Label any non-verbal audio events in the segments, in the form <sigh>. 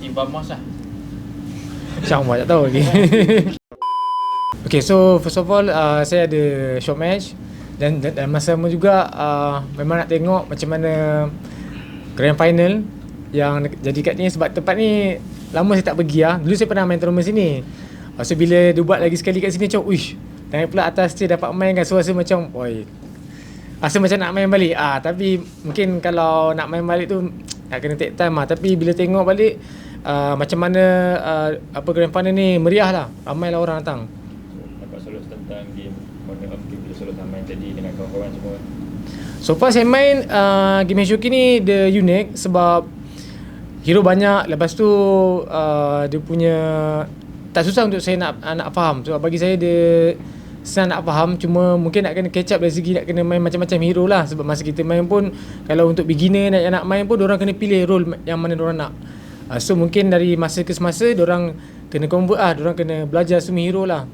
Team Vamos lah. Syam tak tahu lagi. <laughs> Okay so first of all uh, Saya ada short match. Dan, dan, dan masa sama juga uh, Memang nak tengok macam mana Grand final Yang jadi kat ni. Sebab tempat ni Lama saya tak pergi lah Dulu saya pernah main tournament sini. Uh, So bila dia buat lagi sekali kat sini Macam uish Naik pula atas dia dapat main kan. So rasa macam Oi. Rasa macam nak main balik. Ah Tapi mungkin kalau nak main balik tu Nak kena take time lah. Tapi bila tengok balik uh, Macam mana uh, Apa grand final ni Meriah lah. Ramai lah orang datang. Dapat solusi tentang game Modern of game Bila solusi main tadi Dengan kawan-kawan semua. So far saya main uh, Game Shoki ni Dia unik Sebab Hero banyak. Lepas tu uh, Dia punya Tak susah untuk saya nak nak faham. Sebab bagi saya dia Senang nak faham Cuma mungkin nak kena catch up Dari segi nak kena main macam-macam hero lah. Sebab masa kita main pun Kalau untuk beginner nak, nak main pun Diorang kena pilih role Yang mana diorang nak. Uh, So mungkin dari masa ke semasa Diorang kena convert lah. Diorang kena belajar semua hero lah.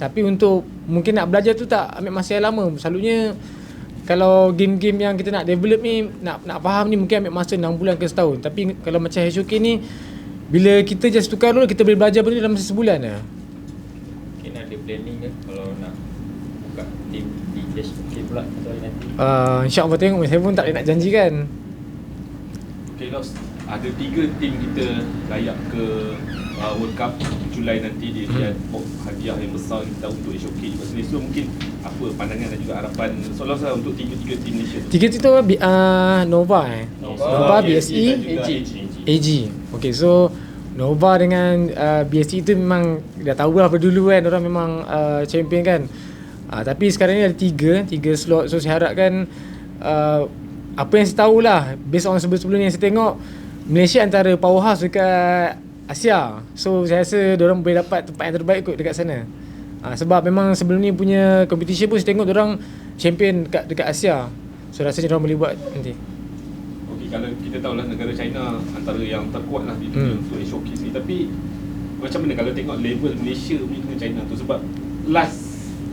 Tapi untuk Mungkin nak belajar tu tak Ambil masa yang lama. Selalunya kalau game-game yang kita nak develop ni nak nak faham ni mungkin ambil masa 6 bulan ke setahun. Tapi kalau macam HOK ni bila kita just tukar role kita boleh belajar benda dalam masa sebulan lah. Planning ke Kalau nak Buka team Di HK pula Sorry nanti Uh, InsyaAllah tengok saya pun tak boleh nak janjikan. Okay Los Ada tiga tim kita layak ke uh, World Cup Julai nanti dia dia hmm. hadiah yang besar kita untuk showcase juga sendiri. So mungkin apa pandangan dan juga harapan so Los lah untuk tiga-tiga tim Malaysia tu. Tiga tu tu uh, Nova eh. Nova, BSE, dan juga AG. AG. Okay so Nova dengan uh, BSE tu memang dah tahu lah dulu kan orang memang uh, champion kan. Uh, tapi sekarang ni ada tiga, tiga slot. So saya harapkan uh, apa yang saya tahu lah based on sebelum-sebelum ni yang saya tengok Malaysia antara powerhouse dekat Asia. So saya rasa orang boleh dapat tempat yang terbaik kot dekat sana. Uh, sebab memang sebelum ni punya competition pun saya tengok orang champion dekat dekat Asia. So rasanya orang boleh buat nanti. Kalau kita tahu lah negara China antara yang terkuat lah di dunia Hmm. untuk showcase ni tapi macam mana kalau tengok level Malaysia punya dengan China tu sebab last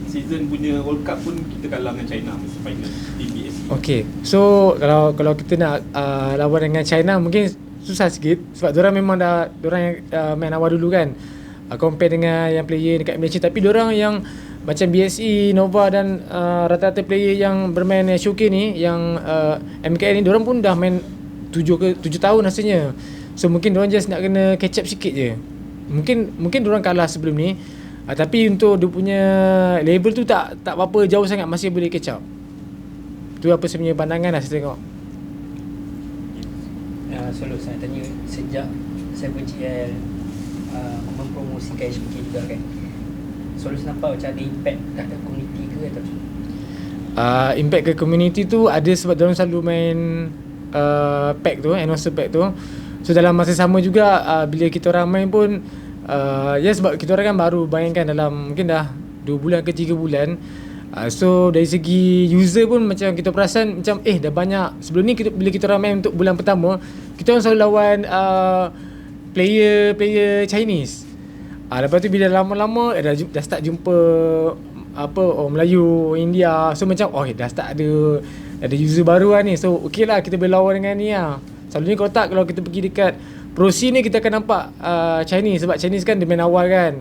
season punya World Cup pun kita kalah dengan China masa final TBS. Okay, so kalau kalau kita nak uh, lawan dengan China mungkin susah sikit sebab orang memang dah orang yang uh, main awal dulu kan. Uh, compare dengan yang player dekat Malaysia tapi orang yang macam BSE, Nova dan uh, rata-rata player yang bermain Showcase ni yang uh, MKL ni orang pun dah main 7 ke 7 tahun rasanya. So mungkin orang just nak kena catch up sikit je. Mungkin mungkin orang kalah sebelum ni. Uh, tapi untuk dia punya level tu tak tak apa jauh sangat masih boleh catch up. Tu apa punya pandangan lah saya tengok. Uh, selalu saya tanya sejak saya GL uh, mempromosikan HPK juga kan Selalu nampak macam ada impact kat komuniti ke atau macam? Uh, impact ke community tu ada sebab dia selalu main uh, pack tu, announcer pack tu. So dalam masa sama juga uh, bila kita orang main pun uh, ya sebab kita orang kan baru bayangkan dalam mungkin dah 2 bulan ke 3 bulan. Uh, so dari segi user pun macam kita perasan macam eh dah banyak sebelum ni kita, bila kita orang main untuk bulan pertama kita orang selalu lawan uh, player player Chinese. Ah lepas tu bila lama-lama eh, dah, dah start jumpa apa orang Melayu, India. So macam oh dah start ada ada user baru lah ni. So okey lah kita boleh lawan dengan ni lah. Selalunya kalau tak kalau kita pergi dekat Pro C ni kita akan nampak uh, Chinese sebab Chinese kan dia main awal kan.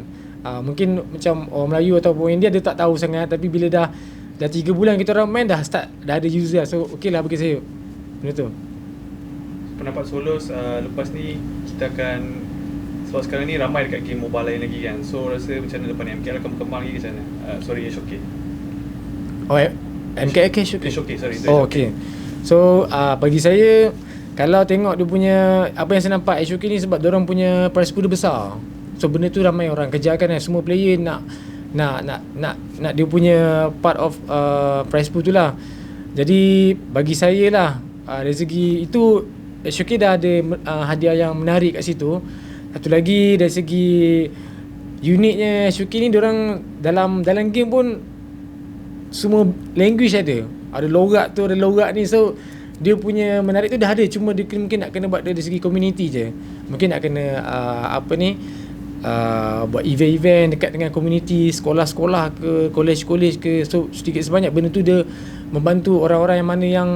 Uh, mungkin macam orang Melayu ataupun India dia tak tahu sangat tapi bila dah dah 3 bulan kita orang main dah start dah ada user lah. So okey lah bagi saya. Benda tu. pendapat Solos uh, lepas ni kita akan sebab sekarang ni ramai dekat game mobile lain lagi kan so rasa macam mana depan ni MKL akan berkembang lagi ke sana uh, sorry Showcase Oh, eh, MKK Eh, Showcase. Showcase sorry Oh okey. So uh, bagi saya kalau tengok dia punya apa yang saya nampak HOK ni sebab dia orang punya prize pool dia besar. So benda tu ramai orang kejarkan kan semua player nak nak nak nak nak dia punya part of uh, prize pool tu lah. Jadi bagi saya lah uh, dari segi itu HOK dah ada uh, hadiah yang menarik kat situ. Satu lagi dari segi uniknya HOK ni orang dalam dalam game pun semua language ada. Ada logat tu, ada logat ni. So, dia punya menarik tu dah ada. Cuma dia mungkin nak kena buat dari segi community je. Mungkin nak kena uh, apa ni, uh, buat event-event dekat dengan community, sekolah-sekolah ke, college-college ke. So, sedikit sebanyak benda tu dia membantu orang-orang yang mana yang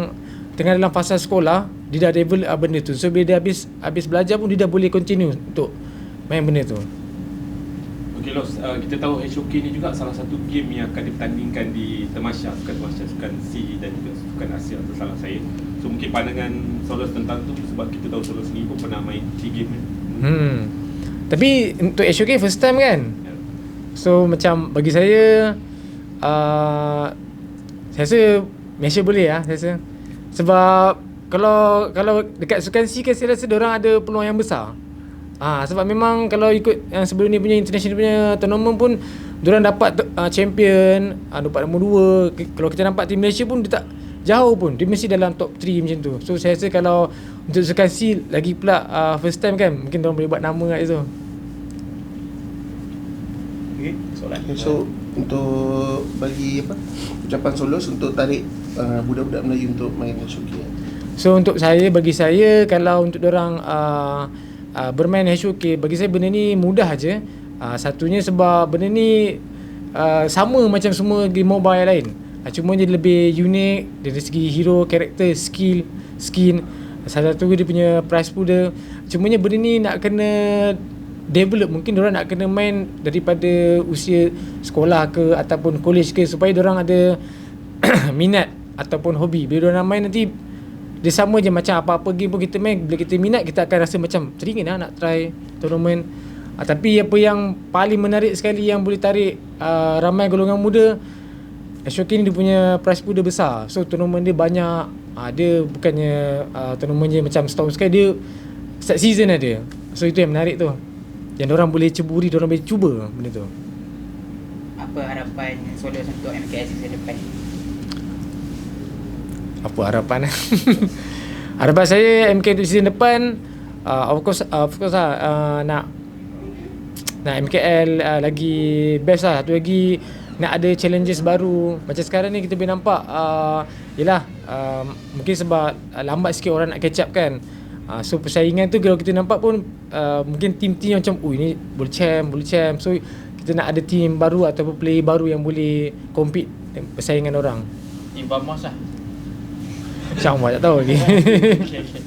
tengah dalam fasa sekolah dia dah develop uh, benda tu. So bila dia habis habis belajar pun dia dah boleh continue untuk main benda tu. Okay Los, uh, kita tahu HOK ni juga salah satu game yang akan dipertandingkan di Temasya Sukan Temasya, Sukan C dan juga Sukan Asia atau salah saya So mungkin pandangan Solos tentang tu sebab kita tahu Solos ni pun pernah main di game ni Hmm. Tapi untuk HOK first time kan? Ya. So macam bagi saya uh, saya rasa Malaysia boleh lah saya rasa. Sebab kalau kalau dekat Sukan C kan saya rasa orang ada peluang yang besar. Ah sebab memang kalau ikut yang sebelum ni punya international punya tournament pun orang dapat uh, champion, uh, dapat nombor 2. Kalau kita nampak tim Malaysia pun dia tak jauh pun. Dia mesti dalam top 3 macam tu. So saya rasa kalau untuk Sukan C lagi pula uh, first time kan mungkin orang boleh buat nama kat situ. Okay, soalan. So untuk bagi apa ucapan solos untuk tarik uh, budak-budak Melayu untuk main HOK kan? So untuk saya bagi saya kalau untuk orang uh, uh, bermain HOK bagi saya benda ni mudah aja. Uh, satunya sebab benda ni uh, sama macam semua game mobile lain. Uh, cuma dia lebih unik dari segi hero, karakter, skill, skin. Salah satu dia punya price pool dia. Cumanya benda ni nak kena develop mungkin orang nak kena main daripada usia sekolah ke ataupun college ke supaya orang ada <clears throat> minat ataupun hobi. Bila orang main nanti dia sama je macam apa-apa game pun kita main. Bila kita minat kita akan rasa macam teringin lah nak try tournament. Uh, tapi apa yang paling menarik sekali yang boleh tarik uh, ramai golongan muda HOK ni dia punya prize pool dia besar. So tournament dia banyak. Uh, dia bukannya uh, tournament je macam setahun sekali dia set season ada so itu yang menarik tu. Yang orang boleh ceburi orang boleh cuba benda tu. Apa harapan Solos untuk MKS season depan? Apa harapan? <laughs> Harapan saya MK untuk season depan uh, of course uh, of course lah uh, nak nak MKL uh, lagi best lah. Satu lagi nak ada challenges baru. Macam sekarang ni kita boleh nampak uh, yelah uh, mungkin sebab uh, lambat sikit orang nak catch up kan. Uh, so persaingan tu kalau kita nampak pun uh, mungkin team-team yang macam oh ini boleh champ boleh champ. So kita nak ada team baru ataupun player baru yang boleh compete persaingan orang. Tim Vamos lah InsyaAllah tak tahu lagi okay, okay.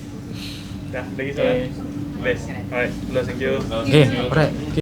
Dah, lagi soalan? Okay. Best. Alright, thank you. Okay, alright. Okay.